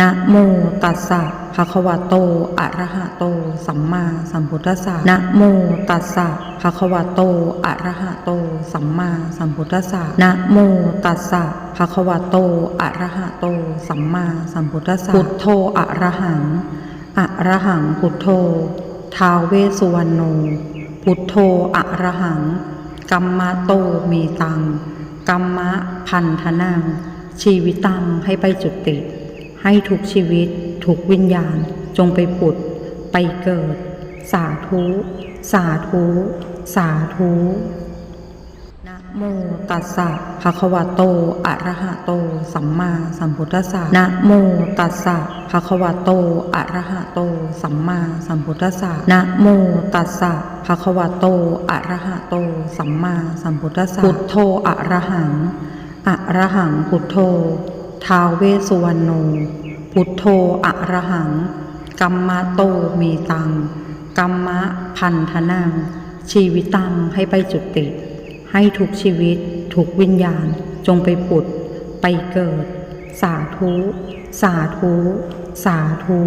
นะโมตัสสะภะคะวะโต อะระหะโต สัมมาสัมพุทธัสสะ นะโมตัสสะภะคะวะโต อะระหะโต สัมมาสัมพุทธัสสะ นะโมตัสสะภะคะวะโต อะระหะโต สัมมาสัมพุทธัสสะ พุทโธ อะระหัง อะระหังพุทโธท้าเวสสุวรรณโน พุทโธ อะระหัง กัมมะโตมีตัง กัมมะพันธนัง ชีวิตังให้ไปจุติ ให้ทุกชีวิต ทุกวิญญาณจงไปผุด ไปเกิด สาธุ สาธุ สาธุนะโมตัสสะภะคะวะโต อะระหะโต สัมมาสัมพุทธัสสะนะโมตัสสะภะคะวะโต อะระหะโต สัมมาสัมพุทธัสสะนะโมตัสสะภะคะวะโต อะระหะโต สัมมาสัมพุทธัสสะพุทโธ อะระหัง อะระหังพุทโธท้าวเวสสุวรรณโน พุทโธอะระหัง กัมมะโตมีตัง กัมมะพันธนัง ชีวิตังให้ไปจุติ ให้ทุกชีวิต ทุกวิญญาณ จงไปผุด ไปเกิด สาธุ สาธุ สาธุ